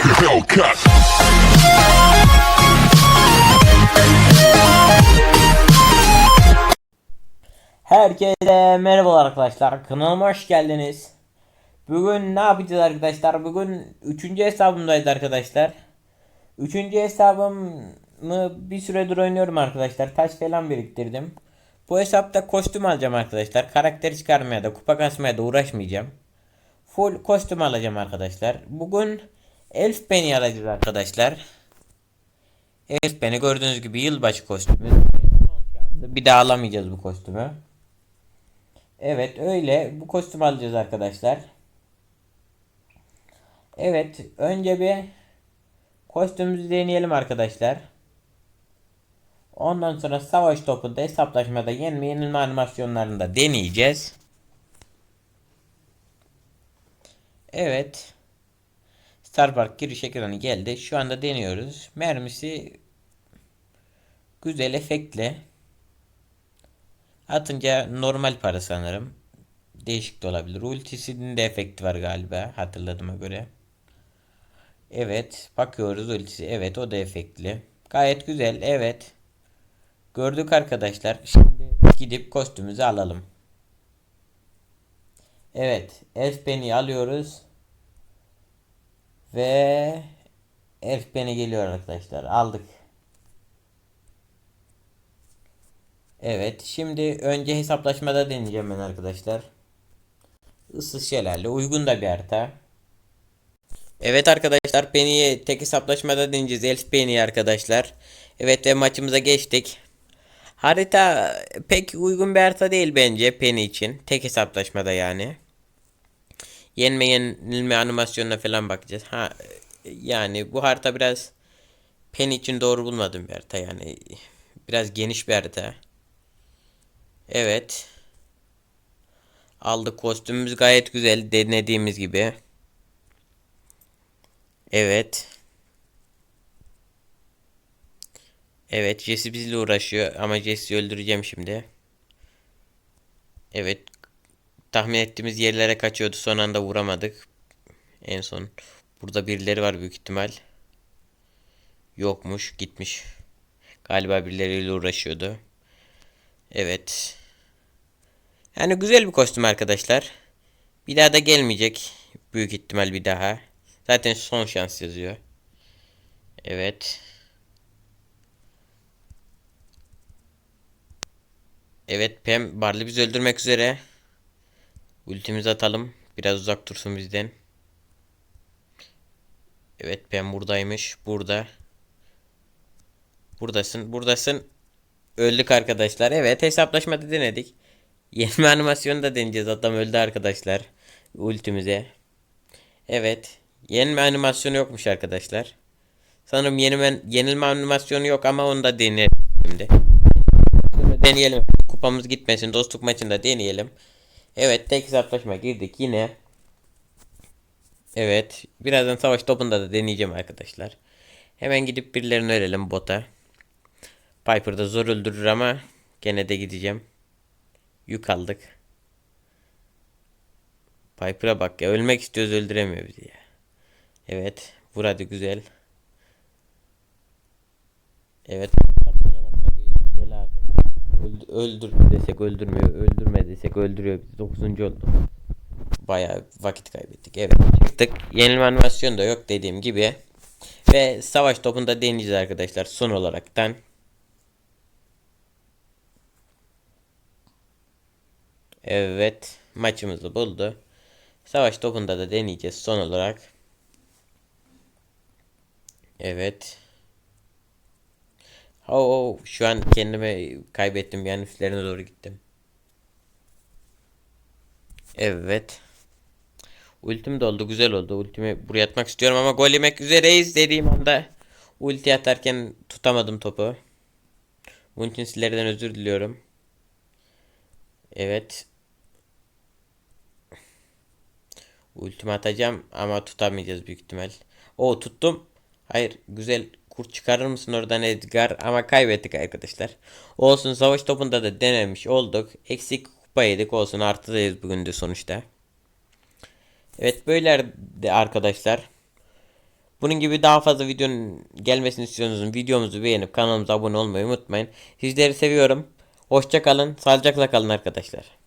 Hellcat. Herkese merhabalar arkadaşlar. Kanalıma hoş geldiniz. Bugün ne yapacağız arkadaşlar? Bugün 3. hesabımdayız arkadaşlar. 3. hesabımı bir süredir oynuyorum arkadaşlar. Taş falan biriktirdim. Bu hesapta kostüm alacağım arkadaşlar. Karakter çıkarmaya da kupa kasmaya da uğraşmayacağım. Full kostüm alacağım arkadaşlar. Bugün Elf Penny alacağız arkadaşlar. Elf Penny gördüğünüz gibi yılbaşı kostümü. Bir daha alamayacağız bu kostümü. Evet öyle. Bu kostüm alacağız arkadaşlar. Evet. Önce bir kostümümüzü deneyelim arkadaşlar. Ondan sonra savaş topunda hesaplaşmada yenme yenilme animasyonlarını da deneyeceğiz. Evet. Starpark giriş ekranı geldi. Şu anda deniyoruz. Mermisi güzel efektli. Atınca normal para sanırım. Değişik de olabilir. Ultisinin de efekti var galiba hatırladığıma göre. Evet bakıyoruz ultisi. Evet o da efektli. Gayet güzel. Evet. Gördük arkadaşlar. Şimdi gidip kostümümüzü alalım. Evet. Elf Penny alıyoruz. Ve Elf Penny geliyor arkadaşlar. Aldık. Evet. Şimdi önce hesaplaşmada deneyeceğim ben arkadaşlar. Issız şelale. Uygun da bir harita. Evet arkadaşlar Penny'yi tek hesaplaşmada deneyeceğiz. Elf Penny arkadaşlar. Evet ve maçımıza geçtik. Harita pek uygun bir harita değil bence Penny için. Tek hesaplaşmada yani. Yenme yenilme animasyonuna falan bakacağız. Ha yani bu harita biraz Penny için doğru bulmadım bir harita yani. Biraz geniş bir harita. Evet. Aldık kostümümüz gayet güzel denediğimiz gibi. Evet. Evet Jesse bizle uğraşıyor ama Jesse'yi öldüreceğim şimdi. Evet. Tahmin ettiğimiz yerlere kaçıyordu son anda vuramadık. En son. Burada birileri var büyük ihtimal. Yokmuş gitmiş. Galiba birileriyle uğraşıyordu. Evet. Yani güzel bir kostüm arkadaşlar. Bir daha da gelmeyecek. Büyük ihtimal bir daha. Zaten son şans yazıyor. Evet. Evet Pem Barley bizi öldürmek üzere. Ultimizi atalım. Biraz uzak dursun bizden. Evet Pem buradaymış. Burada. Buradasın. Buradasın. Öldük arkadaşlar. Evet hesaplaşmada denedik. Yenme animasyonu da deneyeceğiz. Adam öldü arkadaşlar. Ultimize. Evet. Yenme animasyonu yokmuş arkadaşlar. Sanırım yenilme, yenilme animasyonu yok ama onu da deneyelim şimdi. Deneyelim. Kupamız gitmesin. Dostluk maçında deneyelim. Evet tek hesaplaşma girdik yine. Evet. Birazdan savaş topunda da deneyeceğim arkadaşlar. Hemen gidip birilerini verelim bota. Piper da zor öldürür ama gene de gideceğim. Yük aldık. Piper'a bak ya ölmek istiyoruz öldüremiyor bizi ya. Evet vur hadi güzel. Evet. Öldür, desek öldürmüyor. Öldürme desek öldürüyor bizi. 9. oldu. Bayağı vakit kaybettik. Evet çıktık. Yenilme animasyon da yok dediğim gibi. Ve savaş topunda deneyeceğiz arkadaşlar son olaraktan. Evet. Maçımızı buldu. Savaş topunda da deneyeceğiz son olarak. Evet. Oo, şu an kendimi kaybettim. Yani üstlerine doğru gittim. Evet. Ultim doldu. Güzel oldu. Ultimi buraya atmak istiyorum ama gol yemek üzereyiz dediğim anda ulti atarken tutamadım topu. Bunun için sizlerden özür diliyorum. Evet. Ultimi atacağım ama tutamayacağız büyük ihtimal. O tuttum. Hayır güzel kurt çıkarır mısın oradan Edgar ama kaybettik arkadaşlar. Olsun savaş topunda da denemiş olduk. Eksik kupa yedik olsun artıdayız bugün de sonuçta. Evet böyle arkadaşlar. Bunun gibi daha fazla videonun gelmesini istiyorsanız videomuzu beğenip kanalımıza abone olmayı unutmayın. Sizleri seviyorum. Hoşça kalın. Sağlıcakla kalın arkadaşlar.